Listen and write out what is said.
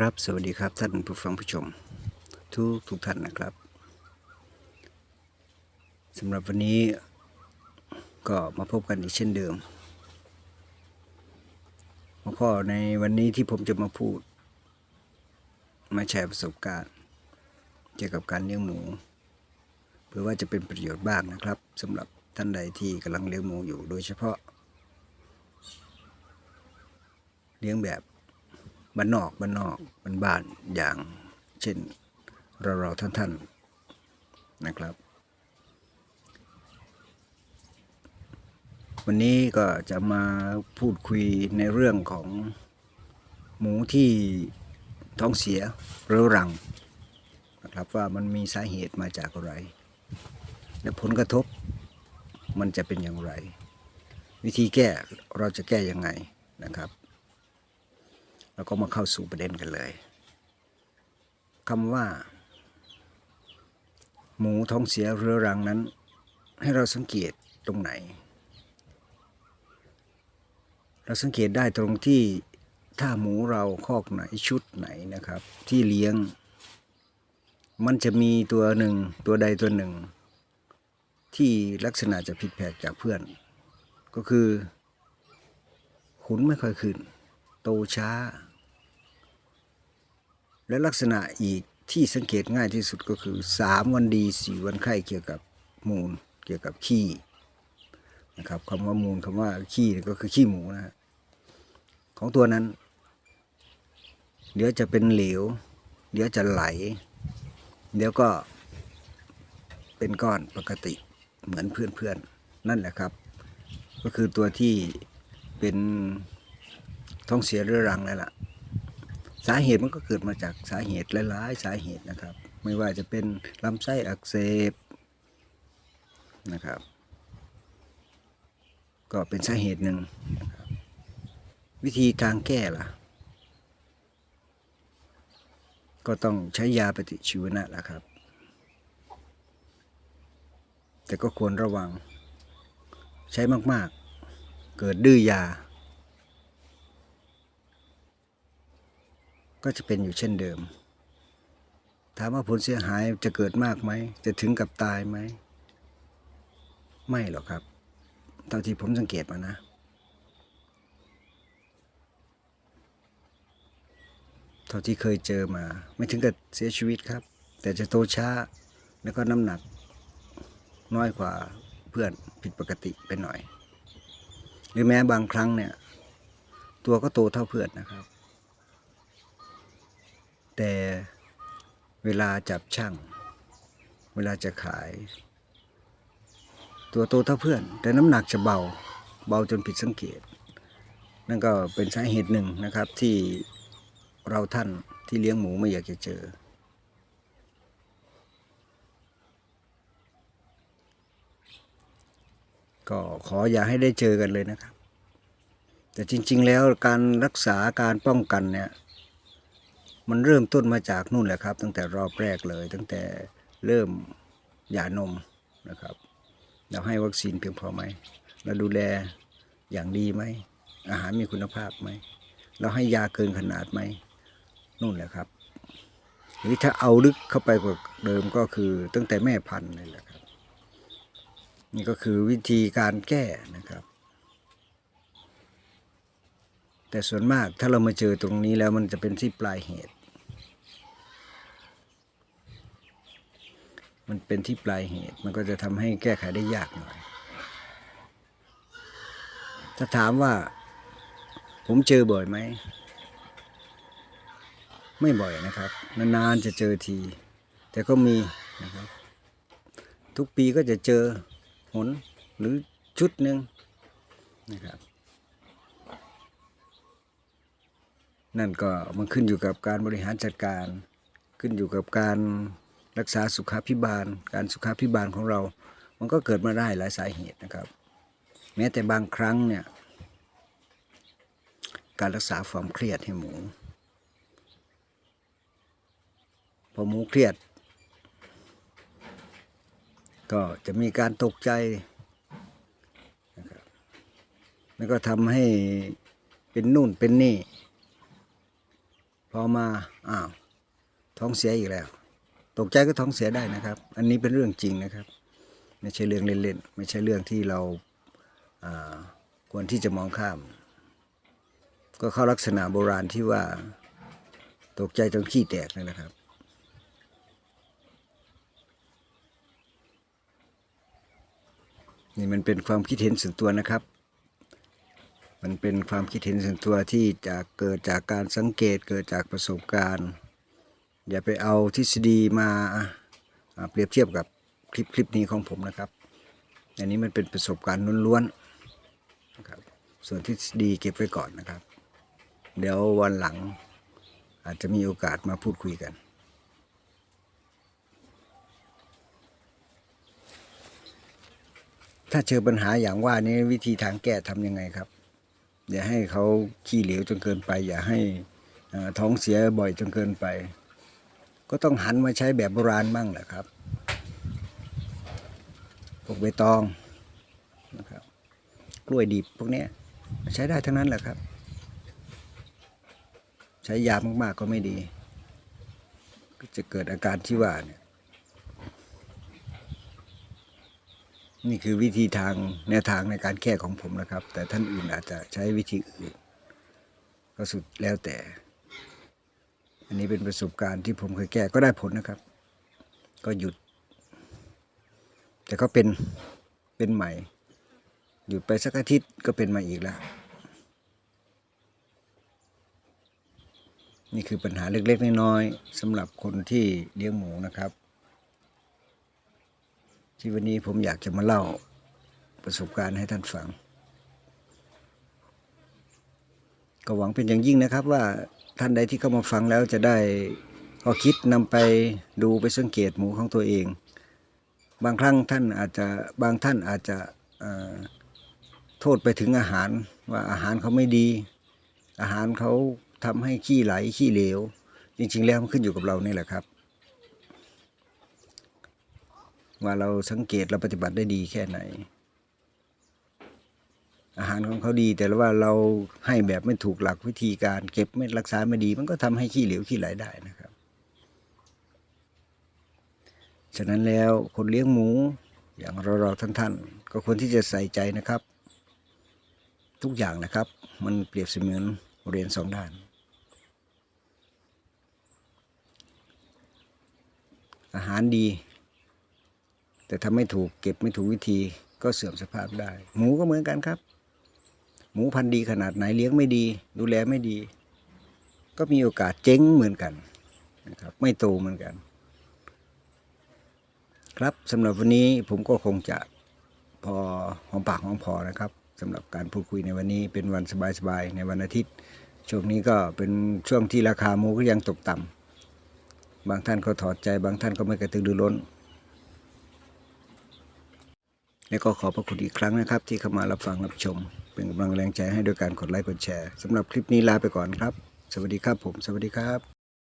ครับ สวัสดีครับท่านผู้ฟังผู้ชม ทุกทุกท่านนะครับสำหรับวันนี้ก็มาพบกันอีกเช่นเดิมหัวข้อในวันนี้ที่ผมจะมาพูด มาแชร์ประสบการณ์ เกี่ยวกับการเลี้ยงหมูเพื่อว่าจะเป็นประโยชน์บ้างนะครับสำหรับท่านใดที่กำลังเลี้ยงหมูอยู่โดยเฉพาะ เลี้ยงแบบ บ้านนอกบ้านนอกบ้านบ้านอย่างเช่นเราเราท่านท่านๆนะครับ วันนี้ก็จะมาพูดคุยในเรื่องของหมูที่ท้องเสียเรื้อรังนะครับว่ามันมีสาเหตุมาจากอะไร และผลกระทบมันจะเป็นอย่างไร วิธีแก้เราจะแก้ยังไงนะครับ แล้วก็มาเข้าสู่ประเด็นกันเลยคำว่า หมูท้องเสียเรื้อรังนั้น ให้เราสังเกตตรงไหน เราสังเกตได้ตรงที่ถ้าหมูเราคอกไหนชุดไหนนะครับ ที่เลี้ยง มันจะมีตัวหนึ่งตัวใดตัวหนึ่ง ที่ลักษณะจะผิดแผกจากเพื่อน ก็คือขุนไม่ค่อยขึ้น โตช้า และลักษณะอีกที่สังเกตง่ายที่สุดก็คือสามวันดีสี่วันไข้เกี่ยวกับมูล เกี่ยวกับขี้นะครับคำว่ามูลคำว่าขี้ก็คือขี้หมูนะฮะของตัวนั้น เดี๋ยวจะเป็นเหลว เดี๋ยวจะไหล เดี๋ยวก็เป็นก้อนปกติเหมือนเพื่อนๆนั่นแหละครับ ก็คือตัวที่เป็น ท้องเสียเรื้อรังนั่นแหละสาเหตุมันก็เกิดมาจากสาเหตุหลายๆสาเหตุนะครับ ไม่ว่าจะเป็นลำไส้อักเสบนะครับ ก็เป็นสาเหตุหนึ่งนะครับวิธีทางแก้ล่ะ ก็ต้องใช้ยาปฏิชีวนะแหละครับ แต่ก็ควรระวังใช้มาก ๆ เกิดดื้อยา ก็จะเป็นอยู่เช่นเดิม ถามว่าผลเสียหายจะเกิดมากไหม จะถึงกับตายไหม ไม่หรอกครับเท่าที่ผมสังเกตมานะ เท่าที่เคยเจอมา ไม่ถึงกับเสียชีวิตครับ แต่จะโตช้าแล้วก็น้ำหนัก น้อยกว่าเพื่อนผิดปกติไปหน่อย หรือแม้บางครั้งเนี่ย ตัวก็โตเท่าเพื่อนนะครับ แต่เวลาจับช่างเวลาจะขาย ตัวโตเท่าเพื่อน แต่น้ำหนักจะเบาเบาจนผิดสังเกต นั่นก็เป็นสาเหตุหนึ่งนะครับที่เราท่านที่เลี้ยงหมูไม่อยากจะเจอ ก็ขออย่าให้ได้เจอกันเลยนะครับ แต่จริง ๆ แล้วการรักษาการป้องกันเนี่ย มันเริ่มต้นมาจากนู่นแหละครับ ตั้งแต่รอบแรกเลย ตั้งแต่เริ่มหย่านมนะครับเราให้วัคซีนเพียงพอไหมเราดูแลอย่างดีไหมอาหารมีคุณภาพไหมเราให้ยาเกินขนาดไหมนู่นแหละครับ หรือถ้าเอาลึกเข้าไปกว่าเดิมก็คือตั้งแต่แม่พันธุ์นี่แหละครับ นี่ก็คือวิธีการแก้นะครับ แต่ส่วนมากถ้าเรามาเจอตรงนี้แล้วมันจะเป็นที่ปลายเหตุ มันเป็นที่ปลายเหตุ มันก็จะทำให้แก้ไขได้ยากหน่อย ถ้าถามว่า ผมเจอบ่อยไหม ไม่บ่อยนะครับ นานๆจะเจอที แต่ก็มีนะครับ ทุกปีก็จะเจอหนหรือชุดหนึ่งนะครับนั่นก็มันขึ้นอยู่กับการบริหารจัดการ ขึ้นอยู่กับการ รักษาสุขาพิบาล การสุขาพิบาลของเรา มันก็เกิดมาได้หลายสาเหตุนะครับ แม้แต่บางครั้งเนี่ยการรักษาความเครียดให้หมูพอหมูเครียด ก็จะมีการตกใจนะครับแล้วก็ทำให้เป็นนู่นเป็นนี่พพอมาอ้าวท้องเสียอีกแล้ว ตกใจก็ท้องเสียได้นะครับ อันนี้เป็นเรื่องจริงนะครับ ไม่ใช่เรื่องเล่นๆ ไม่ใช่เรื่องที่เราควรที่จะมองข้าม ก็เข้าลักษณะโบราณที่ว่าตกใจจนขี้แตกนั่นนะครับนี่มันเป็นความคิดเห็นส่วนตัวนะครับ มันเป็นความคิดเห็นส่วนตัวที่จะเกิดจากการสังเกตเกิดจากประสบการณ์ อย่าไปเอาทฤษฎีมาเปรียบเทียบกับคลิปคลิปนี้ของผมนะครับ อันนี้มันเป็นประสบการณ์ล้วนๆนะครับส่วนทฤษฎีเก็บไว้ก่อนนะครับ เดี๋ยววันหลังอาจจะมีโอกาสมาพูดคุยกันถ้าเจอปัญหาอย่างว่านี้วิธีทางแก้ทำยังไงครับ อย่าให้เขาขี้เหลวจนเกินไป อย่าให้ท้องเสียบ่อยจนเกินไป ก็ต้องหันมาใช้แบบโบราณมั่งแหละครับพวกใบตองนะครับกล้วยดิบพวกนี้ใช้ได้ทั้งนั้นแหละครับ ใช้ยามากๆก็ไม่ดี ก็จะเกิดอาการที่ว่าเนี่ยนี่คือวิธีทางแนวทางในการแก้ของผมนะครับ แต่ท่านอื่นอาจจะใช้วิธีอื่น ก็สุดแล้วแต่ อันนี้เป็นประสบการณ์ที่ผมเคยแก้ก็ได้ผลนะครับ ก็หยุด แต่ก็เป็นเป็นใหม่ หยุดไปสักอาทิตย์ก็เป็นมาอีกแล้ว นี่คือปัญหาเล็กๆน้อยๆสำหรับคนที่เลี้ยงหมูนะครับ ที่วันนี้ผมอยากจะมาเล่าประสบการณ์ให้ท่านฟัง ก็หวังเป็นอย่างยิ่งนะครับว่า ท่านใดที่เข้ามาฟังแล้วจะได้ข้อคิดนำไปดูไปสังเกตหมูของตัวเอง บางครั้งท่านอาจจะบางท่านอาจจะโทษไปถึงอาหารว่าอาหารเขาไม่ดี อาหารเขาทำให้ขี้ไหลขี้เหลว จริง ๆ แล้วมันขึ้นอยู่กับเรานี่แหละครับ ว่าเราสังเกตเราปฏิบัติได้ดีแค่ไหน อาหารของเขาดี แต่ว่าเราให้แบบไม่ถูกหลักวิธีการเก็บไม่รักษาไม่ดี มันก็ทำให้ขี้เหลวขี้ไหลได้นะครับ ฉะนั้นแล้วคนเลี้ยงหมูอย่างเราเราท่านๆ ก็ควรที่จะใส่ใจนะครับ ทุกอย่างนะครับ มันเปรียบเสมือนเรียญสองด้าน อาหารดี แต่ทำไม่ถูกเก็บไม่ถูกวิธีก็เสื่อมสภาพได้ หมูก็เหมือนกันครับ หมูพันธุ์ดีขนาดไหนเลี้ยงไม่ดี ดูแลไม่ดี ก็มีโอกาสเจ๊งเหมือนกันนะครับ ไม่โตเหมือนกัน ครับสำหรับวันนี้ผมก็คงจะพอหอมปากหอมพอนะครับสำหรับการพูดคุยในวันนี้เป็นวันสบายๆในวันอาทิตย์ ช่วงนี้ก็เป็นช่วงที่ราคาหมูก็ยังตกต่ำบางท่านก็ถอดใจ บางท่านก็ไม่กระตือรือร้น และก็ขอพระคุณอีกครั้งนะครับ ที่เข้ามารับฟังรับชม เป็นกำลังแรงใจให้โดยการกดไลค์กดแชร์สำหรับคลิปนี้ลาไปก่อนครับ สวัสดีครับผม สวัสดีครับ